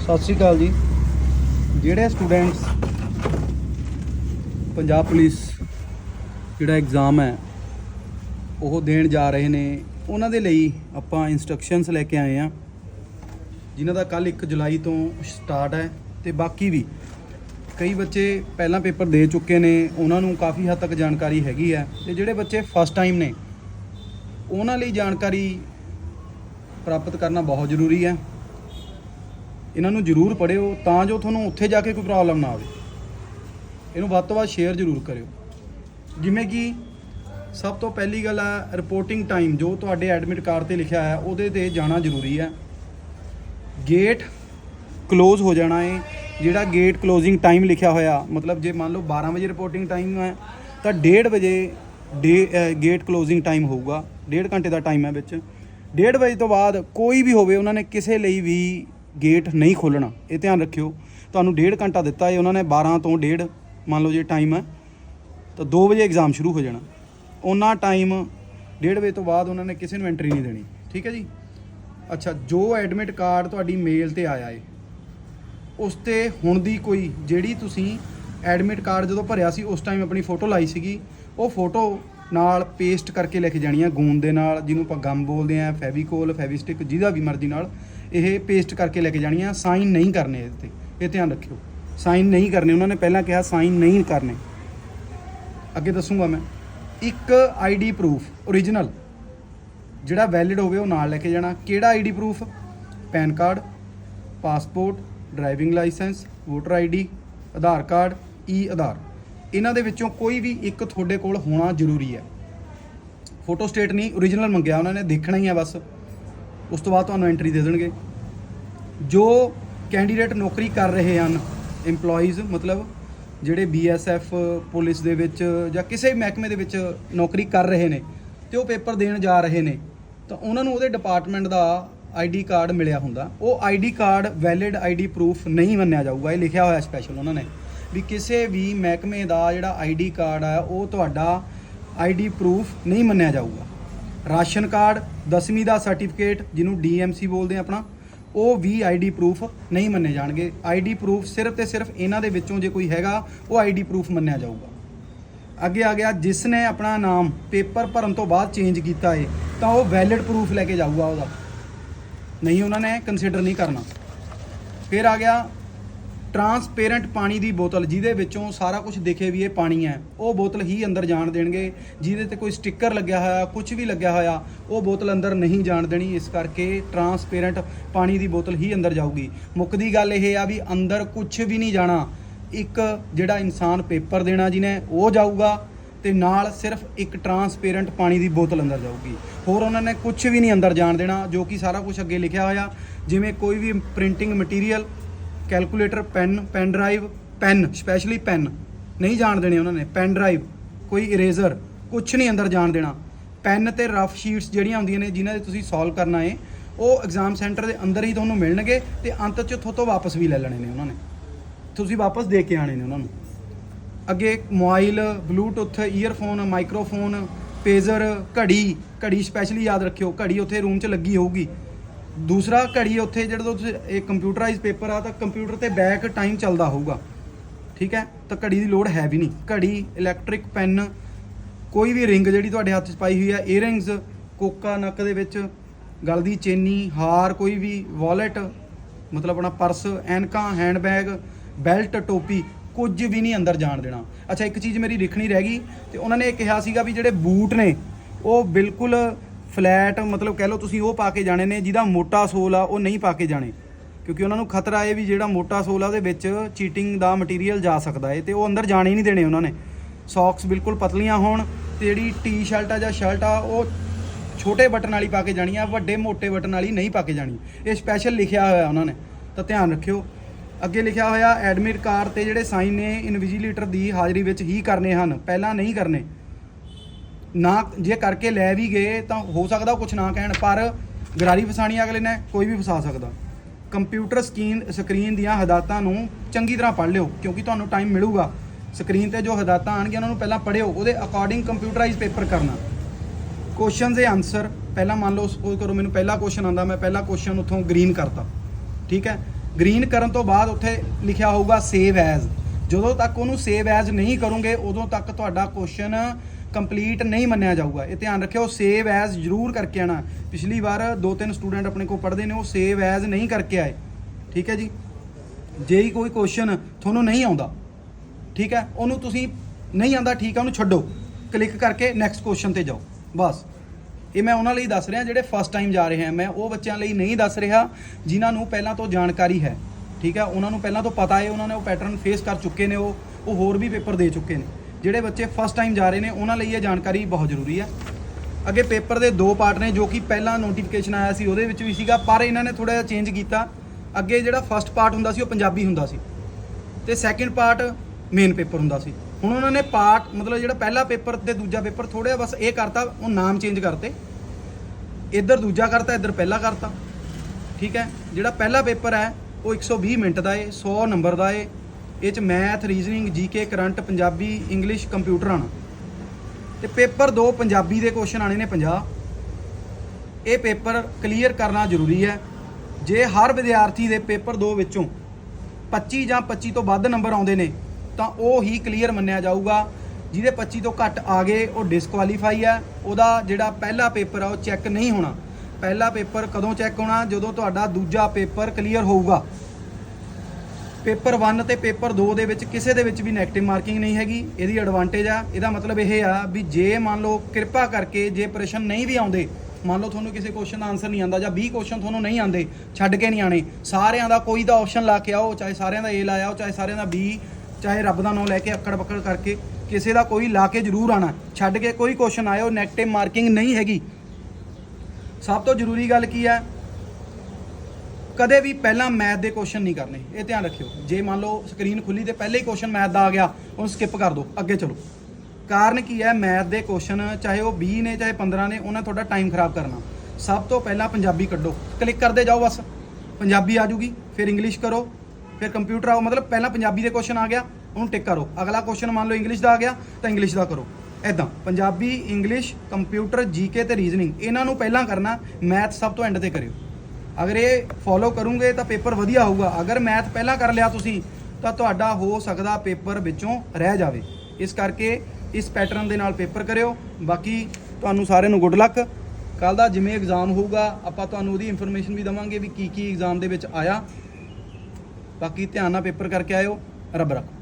ਸਤਿ ਸ਼੍ਰੀ ਅਕਾਲ ਜੀ। ਜਿਹੜੇ students Punjab police ਜਿਹੜਾ ਐਗਜ਼ਾਮ ਹੈ, ਉਹ ਦੇਣ ਜਾ ਰਹੇ ਨੇ, ਉਹਨਾਂ ਦੇ ਲਈ ਆਪਾਂ ਇਨਸਟਰਕਸ਼ਨਸ ਲੈ ਕੇ ਆਏ ਆ ਜਿਨ੍ਹਾਂ ਦਾ ਕੱਲ 1 ਜੁਲਾਈ ਤੋਂ ਸਟਾਰਟ ਹੈ ਤੇ ਬਾਕੀ ਵੀ। ਕਈ ਬੱਚੇ ਪਹਿਲਾਂ ਪੇਪਰ ਦੇ ਚੁੱਕੇ ਨੇ, ਉਹਨਾਂ ਨੂੰ ਕਾਫੀ ਹੱਦ ਤੱਕ ਜਾਣਕਾਰੀ ਹੈਗੀ ਹੈ ਤੇ ਜਿਹੜੇ ਬੱਚੇ ਫਸਟ ਟਾਈਮ ਨੇ, ਉਹਨਾਂ ਲਈ ਜਾਣਕਾਰੀ ਪ੍ਰਾਪਤ ਕਰਨਾ ਬਹੁਤ ਜ਼ਰੂਰੀ ਹੈ। ਇਹਨਾਂ ਨੂੰ ਜ਼ਰੂਰ ਪੜ੍ਹਿਓ, ਤਾਂ ਜੋ ਤੁਹਾਨੂੰ ਉੱਥੇ ਜਾ ਕੇ ਕੋਈ ਪ੍ਰੋਬਲਮ ਨਾ ਆਵੇ। ਇਹਨੂੰ ਵੱਧ ਤੋਂ ਵੱਧ ਸ਼ੇਅਰ ਜ਼ਰੂਰ ਕਰਿਓ। ਜਿਵੇਂ ਕਿ ਸਭ ਤੋਂ ਪਹਿਲੀ ਗੱਲ ਹੈ ਰਿਪੋਰਟਿੰਗ ਟਾਈਮ ਜੋ ਤੁਹਾਡੇ ਐਡਮਿਟ ਕਾਰਡ ਤੇ ਲਿਖਿਆ ਹੈ, ਉਹਦੇ ਤੇ ਜਾਣਾ ਜ਼ਰੂਰੀ ਹੈ। ਗੇਟ ক্লোਜ਼ ਹੋ ਜਾਣਾ ਹੈ ਜਿਹੜਾ ਗੇਟ ਕਲੋਜ਼ਿੰਗ ਟਾਈਮ ਲਿਖਿਆ ਹੋਇਆ, ਮਤਲਬ ਜੇ ਮੰਨ ਲਓ 12 ਵਜੇ ਰਿਪੋਰਟਿੰਗ ਟਾਈਮ ਹੈ, ਤਾਂ 1:30 ਵਜੇ ਡੇ ਗੇਟ ਕਲੋਜ਼ਿੰਗ ਟਾਈਮ ਹੋਊਗਾ। 1.5 ਘੰਟੇ ਦਾ ਟਾਈਮ ਹੈ ਵਿੱਚ। 1:30 ਵਜੇ ਤੋਂ ਬਾਅਦ ਕੋਈ ਵੀ ਹੋਵੇ, ਉਹਨਾਂ ਨੇ ਕਿਸੇ ਲਈ ਵੀ ਗੇਟ ਨਹੀਂ ਖੋਲਣਾ ਇਹ ਧਿਆਨ ਰੱਖਿਓ। ਤੁਹਾਨੂੰ ਡੇਢ ਘੰਟਾ ਦਿੱਤਾ ਹੈ, ਉਹਨਾਂ ਨੇ 12 ਤੋਂ ਡੇਢ, ਮੰਨ ਲਓ ਜੇ ਟਾਈਮ ਹੈ, ਤਾਂ 2 ਵਜੇ ਐਗਜ਼ਾਮ ਸ਼ੁਰੂ ਹੋ ਜਾਣਾ। ਉਹਨਾਂ ਟਾਈਮ ਡੇਢ ਵਜੇ ਤੋਂ ਬਾਅਦ ਉਹਨਾਂ ਨੇ ਕਿਸੇ ਨੂੰ ਐਂਟਰੀ ਨਹੀਂ ਦੇਣੀ, ਠੀਕ ਹੈ ਜੀ? ਅੱਛਾ, ਜੋ ਐਡਮਿਟ ਕਾਰਡ ਤੁਹਾਡੀ ਮੇਲ ਤੇ ਆਇਆ ਏ, ਉਸ ਤੇ ਹੁਣ ਦੀ ਕੋਈ, ਜਿਹੜੀ ਤੁਸੀਂ ਐਡਮਿਟ ਕਾਰਡ ਜਦੋਂ ਭਰਿਆ ਸੀ, ਉਸ ਟਾਈਮ ਆਪਣੀ ਫੋਟੋ ਲਾਈ ਸੀਗੀ, ਉਹ ਫੋਟੋ ਨਾਲ ਪੇਸਟ ਕਰਕੇ ਲੈ ਕੇ ਜਾਣੀ ਆ, ਗੂੰਦ ਦੇ ਨਾਲ, ਜਿਹਨੂੰ ਆਪਾਂ ਗਮ ਬੋਲਦੇ ਆ, ਫੈਵੀਕੋਲ, ਫੈਵਿਸਟਿਕ, ਜਿਹਦਾ ਵੀ ਮਰਜ਼ੀ ਨਾਲ, ਇਹ ਪੇਸਟ ਕਰਕੇ ਲੈ ਕੇ ਜਾਣੀ ਆ ਸਾਈਨ ਨਹੀਂ ਕਰਨੇ ਇਹਦੇ ਤੇ। ਇਹ ਧਿਆਨ ਰੱਖਿਓ। ਸਾਈਨ ਨਹੀਂ ਕਰਨੇ, ਉਹਨਾਂ ਨੇ ਪਹਿਲਾਂ ਕਿਹਾ ਸਾਈਨ ਨਹੀਂ ਕਰਨੇ। ਅੱਗੇ ਦੱਸੂਗਾ ਮੈਂ। ਇੱਕ ਆਈਡੀ ਪ੍ਰੂਫ origignal ਜਿਹੜਾ ਵੈਲਿਡ ਹੋਵੇ ਉਹ ਨਾਲ ਲੈ ਕੇ ਜਾਣਾ। ਕਿਹੜਾ ID proof PAN card passport driving licence voter ID Aadhaar card e Aadhaar ਇਹਨਾਂ ਦੇ ਵਿੱਚੋਂ ਕੋਈ ਵੀ ਇੱਕ ਤੁਹਾਡੇ ਕੋਲ ਹੋਣਾ ਜ਼ਰੂਰੀ ਹੈ। ਫੋਟੋ ਸਟੇਟ ਨਹੀਂ origignal ਮੰਗਿਆ ਉਹਨਾਂ ਨੇ, ਦੇਖਣਾ ਹੀ ਹੈ ਬਸ। ਉਸ ਤੋਂ ਬਾਅਦ ਤੁਹਾਨੂੰ ਐਂਟਰੀ ਦੇ ਦੇਣਗੇ। ਜੋ ਕੈਂਡੀਡੇਟ ਨੌਕਰੀ ਕਰ ਰਹੇ ਹਨ, EMPLOYEES, ਮਤਲਬ ਜਿਹੜੇ BSF ਪੁਲਿਸ ਦੇ ਵਿੱਚ ਜਾਂ ਕਿਸੇ ਵੀ ਮਹਿਕਮੇ ਦੇ ਵਿੱਚ ਨੌਕਰੀ ਕਰ ਰਹੇ ਨੇ ਤੇ ਉਹ ਪੇਪਰ ਦੇਣ ਜਾ ਰਹੇ ਨੇ, ਤਾਂ ਉਹਨਾਂ ਨੂੰ ਉਹਦੇ ਡਿਪਾਰਟਮੈਂਟ ਦਾ ਆਈਡੀ ਕਾਰਡ ਮਿਲਿਆ ਹੁੰਦਾ। ਉਹ ID card valid ID proof ਨਹੀਂ ਮੰਨਿਆ ਜਾਊਗਾ। ਇਹ ਲਿਖਿਆ ਹੋਇਆ ਸਪੈਸ਼ਲ ਉਹਨਾਂ ਨੇ। ਵੀ ਕਿਸੇ ਵੀ ਮਹਿਕਮੇ ਦਾ ਜਿਹੜਾ ਆਈਡੀ ਕਾਰਡ ਹੈ ਉਹ ਤੁਹਾਡਾ ਆਈਡੀ ਪ੍ਰੂਫ ਨਹੀਂ ਮੰਨਿਆ ਜਾਊਗਾ। ਰਾਸ਼ਨ ਕਾਰਡ 10ਵੀਂ ਦਾ ਸਰਟੀਫਿਕੇਟ ਜਿਹਨੂੰ ਡੀਐਮਸੀ ਬੋਲਦੇ ਆ ਆਪਣਾ, ਉਹ ਵੀ ਆਈਡੀ ਪ੍ਰੂਫ ਨਹੀਂ ਮੰਨੇ ਜਾਣਗੇ। ਆਈਡੀ ਪ੍ਰੂਫ ਸਿਰਫ ਤੇ ਸਿਰਫ ਇਹਨਾਂ ਦੇ ਵਿੱਚੋਂ ਜੇ ਕੋਈ ਹੈਗਾ, ਉਹ ਆਈਡੀ ਪ੍ਰੂਫ ਮੰਨਿਆ ਜਾਊਗਾ। ਅੱਗੇ ਆ ਗਿਆ, ਜਿਸ ਨੇ ਆਪਣਾ ਨਾਮ ਪੇਪਰ ਭਰਨ ਤੋਂ ਬਾਅਦ ਚੇਂਜ ਕੀਤਾ ਏ, ਤਾਂ ਉਹ ਵੈਲਿਡ ਪ੍ਰੂਫ ਲੈ ਕੇ ਜਾਊਗਾ ਉਹਦਾ। ਨਹੀਂ, ਉਹਨਾਂ ਨੇ ਕੰਸੀਡਰ ਨਹੀਂ ਕਰਨਾ। ਫਿਰ ਆ ਗਿਆ ਟਰਾਂਸਪੇਰੈਂਟ ਪਾਣੀ ਦੀ ਬੋਤਲ, ਜਿਹਦੇ ਵਿੱਚੋਂ ਸਾਰਾ ਕੁਝ ਦਿਖੇ ਵੀ ਇਹ ਪਾਣੀ ਹੈ, ਉਹ ਬੋਤਲ ਹੀ ਅੰਦਰ ਜਾਣ ਦੇਣਗੇ। ਜਿਹਦੇ ਤੇ ਕੋਈ ਸਟicker ਲੱਗਿਆ ਹੋਇਆ ਕੁਝ ਵੀ ਲੱਗਿਆ ਹੋਇਆ, ਉਹ ਬੋਤਲ ਅੰਦਰ ਨਹੀਂ ਜਾਣ ਦੇਣੀ। ਇਸ ਕਰਕੇ ਟਰਾਂਸਪੇਰੈਂਟ ਪਾਣੀ ਦੀ ਬੋਤਲ ਹੀ ਅੰਦਰ ਜਾਊਗੀ। ਮੁੱਕਦੀ ਗੱਲ ਇਹ ਆ ਵੀ ਅੰਦਰ ਕੁਝ ਵੀ ਨਹੀਂ ਜਾਣਾ। ਇੱਕ ਜਿਹੜਾ ਇਨਸਾਨ ਪੇਪਰ ਦੇਣਾ ਜਿਹਨੇ, ਉਹ ਜਾਊਗਾ ਤੇ ਨਾਲ ਸਿਰਫ ਇੱਕ ਟਰਾਂਸਪੇਰੈਂਟ ਪਾਣੀ ਦੀ ਬੋਤਲ ਅੰਦਰ ਜਾਊਗੀ। ਹੋਰ ਉਹਨਾਂ ਨੇ ਕੁਝ ਵੀ ਨਹੀਂ ਅੰਦਰ ਜਾਣ ਦੇਣਾ, ਜੋ ਕਿ ਸਾਰਾ ਕੁਝ ਅੱਗੇ ਲਿਖਿਆ ਹੋਇਆ। ਜਿਵੇਂ ਕੋਈ ਵੀ printing material calculator, pen pen drive, pen, specially pen. ਨਹੀਂ ਜਾਣ ਦੇਣੇ ਉਹਨਾਂ ਨੇ, ਪੈਨ ਡਰਾਈਵ। ਕੋਈ ਇਰੇਜ਼ਰ ਕੁਝ ਨਹੀਂ ਅੰਦਰ ਜਾਣ ਦੇਣਾ। ਪੈਨ ਤੇ ਰਫ ਸ਼ੀਟਸ ਜਿਹੜੀਆਂ ਹੁੰਦੀਆਂ ਨੇ, ਜਿਨ੍ਹਾਂ ਦੇ ਤੁਸੀਂ ਸੋਲਵ ਕਰਨਾ ਹੈ ਉਹ ਐਗਜ਼ਾਮ ਸੈਂਟਰ ਦੇ ਅੰਦਰ ਹੀ ਤੁਹਾਨੂੰ ਮਿਲਣਗੇ ਤੇ ਅੰਤ ਚ ਉੱਥੋਂ ਤੋਂ ਵਾਪਸ ਵੀ ਲੈ ਲੈਣੇ ਨੇ ਉਹਨਾਂ ਨੇ। ਤੁਸੀਂ ਵਾਪਸ ਦੇ ਕੇ ਆਣੇ ਨੇ ਉਹਨਾਂ ਨੂੰ। ਅੱਗੇ mobile bluetooth earphone microphone pager ਘੜੀ। ਘੜੀ ਸਪੈਸ਼ਲੀ ਯਾਦ ਰੱਖਿਓ, ਘੜੀ ਉੱਥੇ ਰੂਮ 'ਚ ਲੱਗੀ ਹੋਊਗੀ। ਦੂਸਰਾ ਘੜੀ ਉੱਥੇ ਜਿਹੜਾ ਤੁਸੀਂ ਇਹ ਕੰਪਿਊਟਰਾਈਜ਼ ਪੇਪਰ ਆ, ਤਾਂ ਕੰਪਿਊਟਰ ਤੇ ਬੈਕ ਟਾਈਮ ਚੱਲਦਾ ਹੋਊਗਾ। ਠੀਕ ਹੈ? ਤਾਂ ਘੜੀ ਦੀ ਲੋੜ ਹੈ ਵੀ ਨਹੀਂ। ਘੜੀ ਇਲੈਕਟ੍ਰਿਕ ਪੈਨ ਕੋਈ ਵੀ ਰਿੰਗ ਜਿਹੜੀ ਤੁਹਾਡੇ ਹੱਥ 'ਚ ਪਾਈ ਹੋਈ ਹੈ ਈਅਰਿੰਗਸ ਕੋਕਾ ਨੱਕ ਦੇ ਵਿੱਚ, ਗਲ ਦੀ ਚੇਨੀ, ਹਾਰ, ਕੋਈ ਵੀ ਵਾਲਟ ਮਤਲਬ ਆਪਣਾ ਪਰਸ ਐਨਕਾਂ ਹੈਂਡਬੈਗ ਬੈਲਟ ਟੋਪੀ, ਕੁਝ ਵੀ ਨਹੀਂ ਅੰਦਰ ਜਾਣ ਦੇਣਾ। ਅੱਛਾ, ਇੱਕ ਚੀਜ਼ ਮੇਰੀ ਲਿਖਣੀ ਰਹਿ ਗਈ, ਤੇ ਉਹਨਾਂ ਨੇ ਇਹ ਕਿਹਾ ਸੀਗਾ ਵੀ ਜਿਹੜੇ ਬੂਟ ਨੇ, ਉਹ ਬਿਲਕੁਲ ਫਲੈਟ ਮਤਲਬ ਕਹਿ ਲਓ ਤੁਸੀਂ ਉਹ ਪਾ ਕੇ ਜਾਣੇ ਨੇ ਜਿਹਦਾ ਮੋਟਾ ਸੋਲ ਆ, ਉਹ ਨਹੀਂ ਪਾ ਕੇ ਜਾਣੇ। ਕਿਉਂਕਿ ਉਹਨਾਂ ਨੂੰ ਖਤਰਾ ਹੈ ਵੀ ਜਿਹੜਾ ਮੋਟਾ ਸੋਲ ਆ, ਉਹਦੇ ਵਿੱਚ ਚੀਟਿੰਗ ਦਾ ਮਟੀਰੀਅਲ ਜਾ ਸਕਦਾ ਹੈ ਤੇ ਉਹ ਅੰਦਰ ਜਾਣੇ ਹੀ ਨਹੀਂ ਦੇਣੇ ਉਹਨਾਂ ਨੇ। ਸੌਕਸ ਬਿਲਕੁਲ ਪਤਲੀਆਂ ਹੋਣ ਤੇ ਜਿਹੜੀ ਟੀ-ਸ਼ਰਟ ਆ ਜਾਂ ਸ਼ਰਟ ਆ, ਉਹ ਛੋਟੇ ਬਟਨ ਵਾਲੀ ਪਾ ਕੇ ਜਾਣੀ ਆ, ਵੱਡੇ ਮੋਟੇ ਬਟਨ ਵਾਲੀ ਨਹੀਂ ਪਾ ਕੇ ਜਾਣੀ। ਇਹ ਸਪੈਸ਼ਲ ਲਿਖਿਆ ਹੋਇਆ ਉਹਨਾਂ ਨੇ, ਤਾਂ ਧਿਆਨ ਰੱਖਿਓ। ਅੱਗੇ ਲਿਖਿਆ ਹੋਇਆ ਐਡਮਿਟ ਕਾਰਡ ਤੇ ਜਿਹੜੇ ਸਾਈਨ ਨੇ ਇਨਵਿਜੀਲੇਟਰ ਦੀ ਹਾਜ਼ਰੀ ਵਿੱਚ ਹੀ ਕਰਨੇ ਹਨ, ਪਹਿਲਾਂ ਨਹੀਂ ਕਰਨੇ। ਨਾ ਜੇ ਕਰਕੇ ਲੈ ਵੀ ਗਏ ਤਾਂ ਹੋ ਸਕਦਾ ਕੁਝ ਨਾ ਕਹਿਣ, ਪਰ ਗਰਾਰੀ ਫਸਾਣੀ ਅਗਲੇ ਨੇ ਕੋਈ ਵੀ ਫਸਾ ਸਕਦਾ। ਕੰਪਿਊਟਰ ਸਕਰੀਨ ਸਕਰੀਨ ਦੀਆਂ ਹਦਾਇਤਾਂ ਨੂੰ ਚੰਗੀ ਤਰ੍ਹਾਂ ਪੜ੍ਹ ਲਿਓ, ਕਿਉਂਕਿ ਤੁਹਾਨੂੰ ਟਾਈਮ ਮਿਲੂਗਾ। ਸਕਰੀਨ ਤੇ ਜੋ ਹਦਾਇਤਾਂ ਆਣਗੀਆਂ, ਉਹਨਾਂ ਨੂੰ ਪਹਿਲਾਂ ਪੜ੍ਹਿਓ, ਉਹਦੇ ਅਕੋਰਡਿੰਗ ਕੰਪਿਊਟਰਾਈਜ਼ ਪੇਪਰ ਕਰਨਾ। ਕੁਐਸਚਨ ਦੇ ਆਨਸਰ ਪਹਿਲਾਂ ਮੰਨ ਲਓ ਸਪੋਜ਼ ਕਰੋ, ਮੈਨੂੰ ਪਹਿਲਾ ਕੁਐਸਚਨ ਆਂਦਾ ਮੈਂ ਪਹਿਲਾ ਕੁਐਸਚਨ ਉੱਥੋਂ ਗ੍ਰੀਨ ਕਰਤਾ। ਠੀਕ ਹੈ? ਗ੍ਰੀਨ ਕਰਨ ਤੋਂ ਬਾਅਦ ਉੱਥੇ ਲਿਖਿਆ ਹੋਊਗਾ ਸੇਵ ਐਜ਼ ਜਦੋਂ ਤੱਕ ਉਹਨੂੰ ਸੇਵ ਐਜ਼ ਨਹੀਂ ਕਰੋਗੇ, ਉਦੋਂ ਤੱਕ ਤੁਹਾਡਾ ਕੁਐਸਚਨ ਕੰਪਲੀਟ ਨਹੀਂ ਮੰਨਿਆ ਜਾਊਗਾ। ਇਹ ਧਿਆਨ ਰੱਖਿਓ ਸੇਵ ਐਜ਼ ਜ਼ਰੂਰ ਕਰਕੇ ਆਣਾ। ਪਿਛਲੀ ਵਾਰ ਦੋ ਤਿੰਨ ਸਟੂਡੈਂਟ ਆਪਣੇ ਕੋਲ ਪੜ੍ਹਦੇ ਨੇ, ਉਹ ਸੇਵ ਐਜ਼ ਨਹੀਂ ਕਰਕੇ ਆਏ। ਠੀਕ ਹੈ ਜੀ? ਜੇ ਹੀ ਕੋਈ ਕੁਐਸਚਨ ਤੁਹਾਨੂੰ ਨਹੀਂ ਆਉਂਦਾ, ਠੀਕ ਹੈ? ਉਹਨੂੰ ਤੁਸੀਂ ਨਹੀਂ ਆਂਦਾ ਠੀਕ ਹੈ, ਉਹਨੂੰ ਛੱਡੋ। ਕਲਿੱਕ ਕਰਕੇ ਨੈਕਸਟ ਕੁਐਸਚਨ ਤੇ ਜਾਓ। ਬਸ। ਇਹ ਮੈਂ ਉਹਨਾਂ ਲਈ ਦੱਸ ਰਿਹਾ, ਜਿਹੜੇ ਫਸਟ ਟਾਈਮ ਜਾ ਰਹੇ ਆ। ਮੈਂ ਉਹ ਬੱਚਿਆਂ ਲਈ ਨਹੀਂ ਦੱਸ ਰਿਹਾ, ਜਿਨ੍ਹਾਂ ਨੂੰ ਪਹਿਲਾਂ ਤੋਂ ਜਾਣਕਾਰੀ ਹੈ। ਠੀਕ ਹੈ? ਉਹਨਾਂ ਨੂੰ ਪਹਿਲਾਂ ਤੋਂ ਪਤਾ ਹੈ, ਉਹਨਾਂ ਨੇ ਉਹ ਪੈਟਰਨ ਫੇਸ ਕਰ ਚੁੱਕੇ ਨੇ ਉਹ। ਉਹ ਹੋਰ ਵੀ ਪੇਪਰ ਦੇ ਚੁੱਕੇ ਨੇ। ਜਿਹੜੇ ਬੱਚੇ ਫਸਟ ਟਾਈਮ ਜਾ ਰਹੇ ਨੇ, ਉਹਨਾਂ ਲਈ ਇਹ ਜਾਣਕਾਰੀ ਬਹੁਤ ਜ਼ਰੂਰੀ ਹੈ। ਅੱਗੇ ਪੇਪਰ ਦੇ ਦੋ ਪਾਰਟ ਨੇ, ਜੋ ਕਿ ਪਹਿਲਾਂ ਨੋਟੀਫਿਕੇਸ਼ਨ ਆਇਆ ਸੀ, ਉਹਦੇ ਵਿੱਚ ਵੀ ਸੀਗਾ, ਪਰ ਇਹਨਾਂ ਨੇ ਥੋੜਾ ਜਿਹਾ ਚੇਂਜ ਕੀਤਾ। ਅੱਗੇ ਜਿਹੜਾ ਫਸਟ ਪਾਰਟ ਹੁੰਦਾ ਸੀ, ਉਹ ਪੰਜਾਬੀ ਹੁੰਦਾ ਸੀ। ਤੇ ਸੈਕਿੰਡ ਪਾਰਟ ਮੇਨ ਪੇਪਰ ਹੁੰਦਾ ਸੀ। ਹੁਣ ਉਹਨਾਂ ਨੇ ਪਾਰਟ ਮਤਲਬ ਜਿਹੜਾ ਪਹਿਲਾ ਪੇਪਰ ਤੇ ਦੂਜਾ ਪੇਪਰ ਥੋੜਾ ਬਸ ਇਹ ਕਰਤਾ, ਉਹ ਨਾਮ ਚੇਂਜ ਕਰਤੇ। ਇੱਧਰ ਦੂਜਾ ਕਰਤਾ, ਇੱਧਰ ਪਹਿਲਾ ਕਰਤਾ। ਠੀਕ ਹੈ? ਜਿਹੜਾ ਪਹਿਲਾ ਪੇਪਰ ਹੈ, ਉਹ 120 ਮਿੰਟ ਦਾ ਏ 100 ਨੰਬਰ ਦਾ ਏ। ਇਹ ਚ math reasoning GK current Punjabi English computer ਆਣਾ। ਤੇ ਪੇਪਰ 2 ਪੰਜਾਬੀ ਦੇ ਕੁਐਸਚਨ ਆਣੇ ਨੇ 50 ਇਹ ਪੇਪਰ ਕਲੀਅਰ ਕਰਨਾ ਜ਼ਰੂਰੀ ਹੈ। ਜੇ ਹਰ ਵਿਦਿਆਰਥੀ ਦੇ ਪੇਪਰ 2 ਵਿੱਚੋਂ 25 ਜਾਂ 25 ਤੋਂ ਵੱਧ ਨੰਬਰ ਆਉਂਦੇ ਨੇ, ਤਾਂ ਉਹ ਹੀ ਕਲੀਅਰ ਮੰਨਿਆ ਜਾਊਗਾ। ਜਿਹਦੇ 25 ਤੋਂ ਘੱਟ ਆ ਗਏ, ਉਹ ਡਿਸਕੁਆਲੀਫਾਈ ਹੈ। ਉਹਦਾ ਜਿਹੜਾ ਪਹਿਲਾ ਪੇਪਰ ਆ, ਉਹ ਚੈੱਕ ਨਹੀਂ ਹੋਣਾ। ਪਹਿਲਾ ਪੇਪਰ ਕਦੋਂ ਚੈੱਕ ਹੋਣਾ? ਜਦੋਂ ਤੁਹਾਡਾ ਦੂਜਾ ਪੇਪਰ ਕਲੀਅਰ ਹੋਊਗਾ। ਪੇਪਰ 1 ਤੇ ਪੇਪਰ 2 ਦੇ ਵਿੱਚ ਕਿਸੇ ਦੇ ਵਿੱਚ ਵੀ 네ਗੇਟਿਵ ਮਾਰਕਿੰਗ ਨਹੀਂ ਹੈਗੀ, ਇਹਦੀ ਐਡਵਾਂਟੇਜ ਆ। ਇਹਦਾ ਮਤਲਬ ਇਹ ਆ ਵੀ ਜੇ ਮੰਨ ਲਓ ਕਿਰਪਾ ਕਰਕੇ ਜੇ ਪ੍ਰਸ਼ਨ ਨਹੀਂ ਵੀ ਆਉਂਦੇ, ਮੰਨ ਲਓ ਤੁਹਾਨੂੰ ਕਿਸੇ ਕੁਐਸਚਨ ਦਾ ਆਨਸਰ ਨਹੀਂ ਆਉਂਦਾ ਜਾਂ 20 ਕੁਐਸਚਨ ਤੁਹਾਨੂੰ ਨਹੀਂ ਆਉਂਦੇ, ਛੱਡ ਕੇ ਨਹੀਂ ਆਣੇ ਸਾਰਿਆਂ ਦਾ ਕੋਈ ਦਾ ਆਪਸ਼ਨ ਲਾ ਕੇ ਆਓ, ਚਾਹੇ ਸਾਰਿਆਂ ਦਾ ਏ ਲਾਇਆ ਆਓ ਚਾਹੇ ਸਾਰਿਆਂ ਦਾ ਬੀ ਚਾਹੇ ਰੱਬ ਦਾ ਨਾਮ ਲੈ ਕੇ ਅੱਕੜ ਬੱਕੜ ਕਰਕੇ ਕਿਸੇ ਦਾ ਕੋਈ ਲਾ ਕੇ ਜ਼ਰੂਰ ਆਣਾ ਛੱਡ ਕੇ ਕੋਈ ਕੁਐਸਚਨ ਆਇਓ 네ਗੇਟਿਵ ਮਾਰਕਿੰਗ ਨਹੀਂ ਹੈਗੀ। ਸਭ ਤੋਂ ਜ਼ਰੂਰੀ ਗੱਲ ਕੀ ਹੈ ਕਦੇ ਵੀ ਪਹਿਲਾਂ ਮੈਥ ਦੇ ਕੁਐਸਚਨ ਨਹੀਂ ਕਰਨੇ। ਇਹ ਧਿਆਨ ਰੱਖਿਓ। ਜੇ ਮੰਨ ਲਓ ਸਕਰੀਨ ਖੁੱਲੀ ਤੇ ਪਹਿਲੇ ਹੀ ਕੁਐਸਚਨ ਮੈਥ ਦਾ ਆ ਗਿਆ, ਉਹਨੂੰ ਸਕਿਪ ਕਰ ਦਿਓ ਅੱਗੇ ਚਲੋ। ਕਾਰਨ ਕੀ ਹੈ? ਮੈਥ ਦੇ ਕੁਐਸਚਨ ਚਾਹੇ ਉਹ 20 ਨੇ, ਚਾਹੇ 15 ਨੇ, ਉਹਨਾਂ ਤੁਹਾਡਾ ਟਾਈਮ ਖਰਾਬ ਕਰਨਾ। ਸਭ ਤੋਂ ਪਹਿਲਾਂ ਪੰਜਾਬੀ ਕੱਢੋ। ਕਲਿੱਕ ਕਰਦੇ ਜਾਓ ਬਸ। ਪੰਜਾਬੀ ਆ ਜੂਗੀ, ਫਿਰ ਇੰਗਲਿਸ਼ ਕਰੋ, ਫਿਰ ਕੰਪਿਊਟਰ ਆਓ। ਮਤਲਬ ਪਹਿਲਾਂ ਪੰਜਾਬੀ ਦੇ ਕੁਐਸਚਨ ਆ ਗਿਆ, ਉਹਨੂੰ ਟਿਕ ਕਰੋ। ਅਗਲਾ ਕੁਐਸਚਨ ਮੰਨ ਲਓ ਇੰਗਲਿਸ਼ ਦਾ ਆ ਗਿਆ, ਤਾਂ ਇੰਗਲਿਸ਼ ਦਾ ਕਰੋ। ਐਦਾਂ ਪੰਜਾਬੀ ਇੰਗਲਿਸ਼ ਕੰਪਿਊਟਰ ਜੀਕੇ ਤੇ ਰੀਜ਼ਨਿੰਗ ਇਹਨਾਂ ਨੂੰ ਪਹਿਲਾਂ ਕਰਨਾ, ਮੈਥ ਸਭ ਤੋਂ ਐਂਡ ਤੇ ਕਰਿਓ। ਅਗਰ ਇਹ ਫੋਲੋ ਕਰੋਗੇ ਤਾਂ ਪੇਪਰ ਵਧੀਆ ਹੋਊਗਾ। ਅਗਰ ਮੈਥ ਪਹਿਲਾਂ ਕਰ ਲਿਆ ਤੁਸੀਂ, ਤਾਂ ਤੁਹਾਡਾ ਹੋ ਸਕਦਾ ਪੇਪਰ ਵਿੱਚੋਂ ਰਹਿ ਜਾਵੇ। ਇਸ ਕਰਕੇ ਇਸ ਪੈਟਰਨ ਦੇ ਨਾਲ ਪੇਪਰ ਕਰਿਓ। ਬਾਕੀ ਤੁਹਾਨੂੰ ਸਾਰਿਆਂ ਨੂੰ ਗੁੱਡ ਲੱਕ ਕੱਲ ਦਾ ਜਿਵੇਂ ਐਗਜ਼ਾਮ ਹੋਊਗਾ, ਆਪਾਂ ਤੁਹਾਨੂੰ ਉਹਦੀ ਇਨਫੋਰਮੇਸ਼ਨ ਵੀ ਦਵਾਂਗੇ ਵੀ ਕੀ ਕੀ ਐਗਜ਼ਾਮ ਦੇ ਵਿੱਚ ਆਇਆ। ਬਾਕੀ ਧਿਆਨ ਨਾਲ ਪੇਪਰ ਕਰਕੇ ਆਇਓ। ਰੱਬ ਰੱਖੋ।